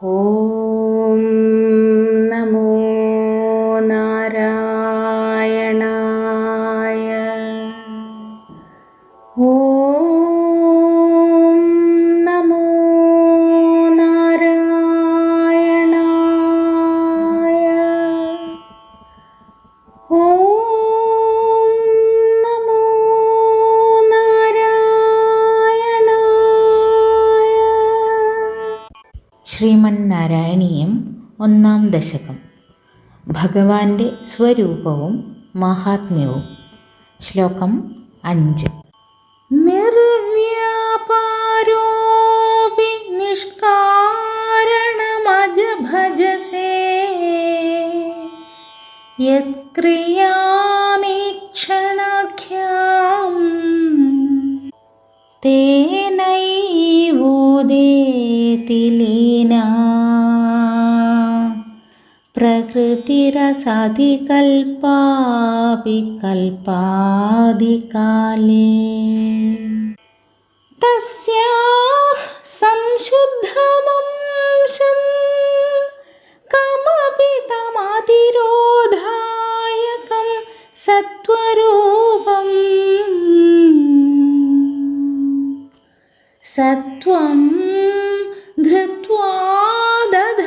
ഓം നമോ നാരായണ ശ്രീമന്നാരായണീയം ഒന്നാം ദശകം. ഭഗവാന്റെ സ്വരൂപവും മഹാത്മ്യവും. ശ്ലോകം അഞ്ച്. നിർവ്യാപാരോപി നിഷ്കാരണമജ ഭജസേ യത്ക്രിയാമീക്ഷണഖ്യം തേനൈവോദേതിലേ प्रकृतिरसधिकल्पापि कल्पादिकाले तस्याः संशुद्धमंशं कमपि तमतिरोधायकं सत्त्वरूपम् सत्त्वं धृत्वा दधासि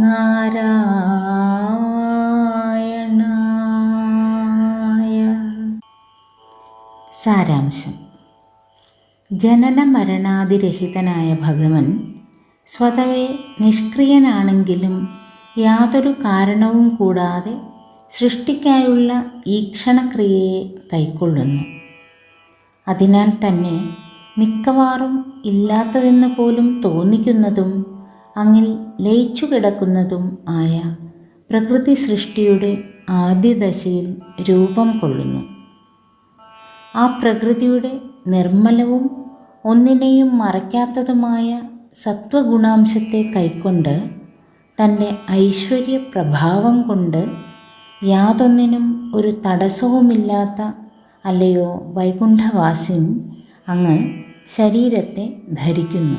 നാരായണായ സാരാംശം. ജനന മരണാതിരഹിതനായ ഭഗവൻ സ്വതവേ നിഷ്ക്രിയനാണെങ്കിലും യാതൊരു കാരണവും കൂടാതെ സൃഷ്ടിക്കായുള്ള ഈക്ഷണക്രിയയെ കൈക്കൊള്ളുന്നു. അതിനാൽ തന്നെ മിക്കവാറും ഇല്ലാത്തതെന്ന് പോലും തോന്നിക്കുന്നതും അങ്ങിൽ ലയിച്ചു കിടക്കുന്നതും ആയ പ്രകൃതി സൃഷ്ടിയുടെ ആദ്യ ദശയിൽ രൂപം കൊള്ളുന്നു. ആ പ്രകൃതിയുടെ നിർമ്മലവും ഒന്നിനെയും മറയ്ക്കാത്തതുമായ സത്വഗുണാംശത്തെ കൈക്കൊണ്ട് തന്റെ ഐശ്വര്യ പ്രഭാവം കൊണ്ട് യാതൊന്നിനും ഒരു തടസ്സവുമില്ലാത്ത അല്ലയോ വൈകുണ്ഠവാസിൻ അങ്ങ് ശരീരത്തെ ധരിക്കുന്നു.